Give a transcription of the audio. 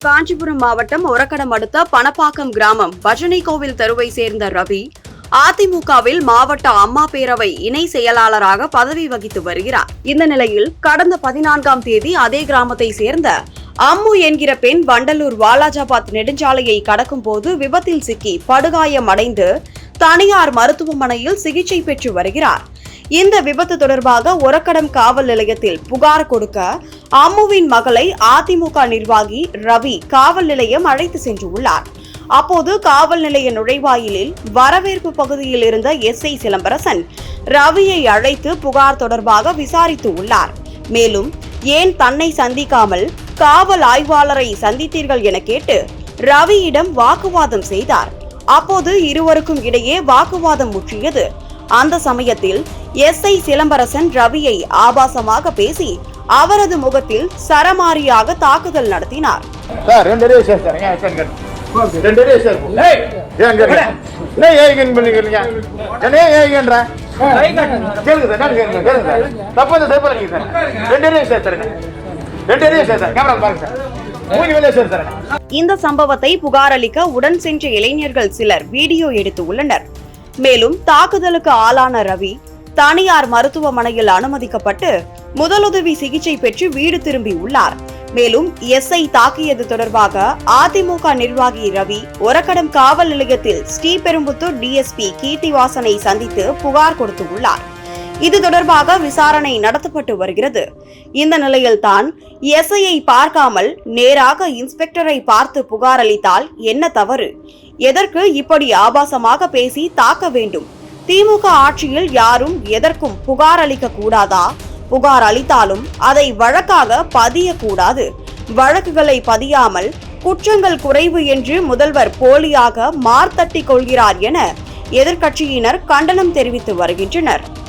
காஞ்சிபுரம் மாவட்டம் ஒரக்கடம் அடுத்த பணப்பாக்கம் கிராமம் பஜனை கோவில் தெருவை சேர்ந்த ரவி அதிமுகவில் மாவட்ட அம்மா பேரவை இணை செயலாளராக பதவி வகித்து வருகிறார். இந்த நிலையில் கடந்த பதினான்காம் தேதி அதே கிராமத்தை சேர்ந்த அம்மு என்கிற பெண் வண்டலூர் வாலாஜாபாத் நெடுஞ்சாலையை கடக்கும் போது விபத்தில் சிக்கி படுகாயமடைந்து தனியார் மருத்துவமனையில் சிகிச்சை பெற்று வருகிறார். இந்த விபத்து தொடர்பாக ஒரக்கடம் காவல் நிலையத்தில் புகார் கொடுக்க அம்முவின் மகளை அதிமுக நிர்வாகி ரவி காவல் நிலையம் அழைத்து சென்றுள்ளார். அப்போது காவல் நிலைய நுழைவாயிலில் வரவேற்பு பகுதியில் இருந்த எஸ் ஐ சிலம்பரசன் ரவியை அழைத்து புகார் தொடர்பாக விசாரித்து உள்ளார். மேலும் ஏன் தன்னை சந்திக்காமல் காவல் ஆய்வாளரை சந்தித்தீர்கள் என கேட்டு ரவியிடம் வாக்குவாதம் செய்தார். அப்போது இருவருக்கும் இடையே வாக்குவாதம் முற்றியது. அந்த சமயத்தில் எஸ் ஐ சிலம்பரசன் ரவியை ஆபாசமாக பேசி அவரது முகத்தில் சரமாரியாக தாக்குதல் நடத்தினார். இந்த சம்பவத்தை புகார் அளிக்க உடன் சென்ற இளைஞர்கள் சிலர் வீடியோ எடுத்து உள்ளனர். மேலும் தாக்குதலுக்கு ஆளான ரவி தனியார் மருத்துவமனையில் அனுமதிக்கப்பட்டு முதலுதவி சிகிச்சை பெற்று வீடு திரும்பி உள்ளார். மேலும் எஸ்ஐ தாக்கியது தொடர்பாக அதிமுக நிர்வாகி ரவி ஒரக்கடம் காவல் நிலையத்தில் ஸ்ரீபெரும்புத்தூர் டிஎஸ்பி கீர்த்திவாசனை சந்தித்து புகார் கொடுத்து உள்ளார். இது தொடர்பாக விசாரணை நடத்தப்பட்டு வருகிறது. இந்த நிலையில்தான் எஸ்ஐயை பார்க்காமல் நேராக இன்ஸ்பெக்டரை பார்த்து புகார் அளித்தால் என்ன தவறு? எதற்கு இப்படி ஆபாசமாக பேசி தாக்க வேண்டும்? திமுக ஆட்சியில் யாரும் எதற்கும் புகார் அளிக்க கூடாதா? புகார் அளித்தாலும் அதை வழக்காக பதியக்கூடாது. வழக்குகளை பதியாமல் குற்றங்கள் குறைவு என்று முதல்வர் போலியாக மார்த்தட்டிக் கொள்கிறார் என எதிர்க்கட்சியினர் கண்டனம் தெரிவித்து வருகின்றனர்.